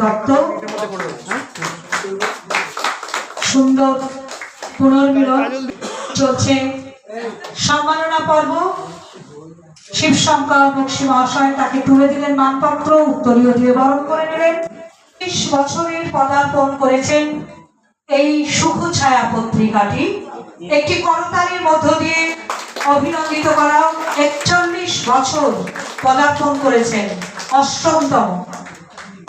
দত্ত। সুন্দর পুনর্মিলন চলছে। সম্মাননা পর্ব। শিবশঙ্কর বক্সি মহাশয় তাকে তুলে দিলেন মানপত্র, উত্তরীয় দিয়ে বরণ করে নিলেন। বিশ বছরের পদার্পণ করেছেন এই সুখ ছায়া পত্রিকাটি। একটি করতালির মধ্য দিয়ে অভিনন্দিত করা একচল্লিশ বছর পদার্পণ করেছেন অষ্টমতম।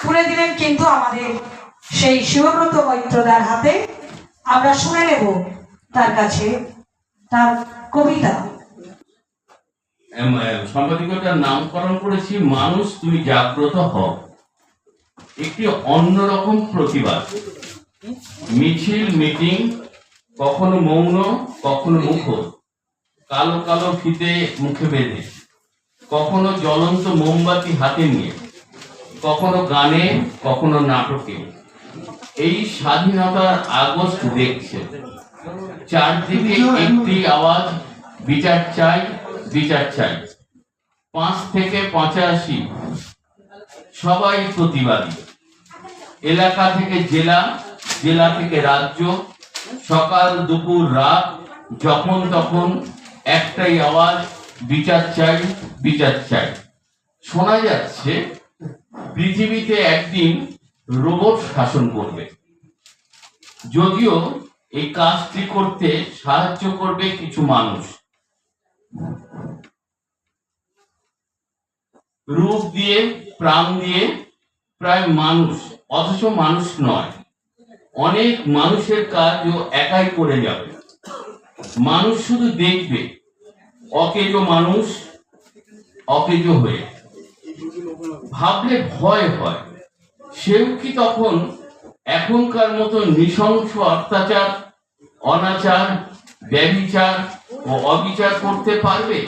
তুলে দিলেন কিন্তু আমাদের সেই শিবব্রত মৈত্রদার হাতে আমরা শুনে নেব তার কাছে তার কবিতা। সম্পাদিকতার নামকরণ করেছি, মানুষ, তুমি জাগ্রত হও। একটি অন্যরকম প্রতিবাদ। মিছিল, মিটিং, কখনো মৌন, কখনো মুখ কালো কালো ফিতে মুখে বেঁধে। কখনো জ্বলন্ত মোমবাতি হাতে নিয়ে। কখনো গানে কখনো নাটকে। এই স্বাধীনতার আগস্ট দেখছে। চারদিকে একটি আওয়াজ বিচার চাই বিচার চাই। পাঁচ থেকে পঁচাশি সবাই প্রতিবাদী। এলাকা থেকে জেলা জেলা থেকে রাজ্য সকাল দুপুর রাত যখন তখন একটাই আওয়াজ বিচার চাই বিচার চাই। শোনা যাচ্ছে পৃথিবীতে একদিন রোবট শাসন করবে। যদিও এই কাজটি করতে সাহায্য করবে কিছু মানুষ। রূপ দিয়ে, প্রাণ দিয়ে প্রায় মানুষ, অথচ মানুষ নয়। অনেক মানুষের কাজ ও একাই করে যাবে। মানুষ শুধু দেখবে, অকেজ মানুষ অকেজ হয়ে। ভাবলে ভয় হয়। সেও কি তখন এখনকার মতো নৃশংস অত্যাচার, অনাচার ব্যবিচার ও অবিচার করতে পারবে?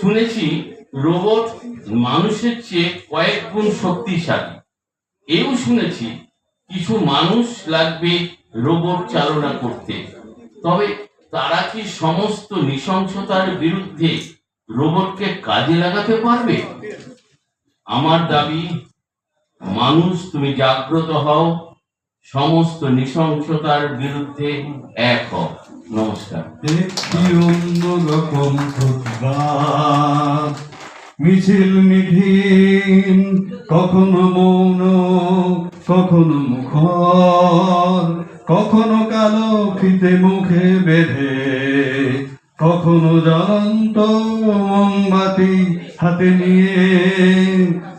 শুনেছি রোবট মানুষের চেয়ে কয়েক গুণ শক্তিশালী। এও শুনেছি কিছু মানুষ লাগবে রোবট চালনা করতে। তবে তারা কি সমস্ত নৃশংসতার বিরুদ্ধে রোবটকে কাজে লাগাতে পারবে? আমার দাবি, মানুষ, তুমি জাগ্রত হও, সমস্ত নৃশংসতার বিরুদ্ধে এক হও। নমস্কার। মিছিল মিঠিন কখনো মৌন, কখনো মুখর, কখনো কালো ফিতে মুখে বেঁধে কখনো জ্বলন্ত মোমবাতি হাতে নিয়ে,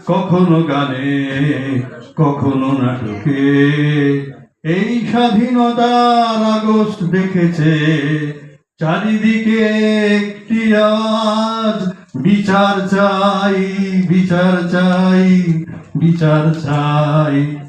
কখনো গানে, কখনো নাটকে। এই স্বাধীনতার আগস্ট দেখেছে, চারিদিকে একটি আজ। বিচার চাই বিচার চাই বিচার চাই।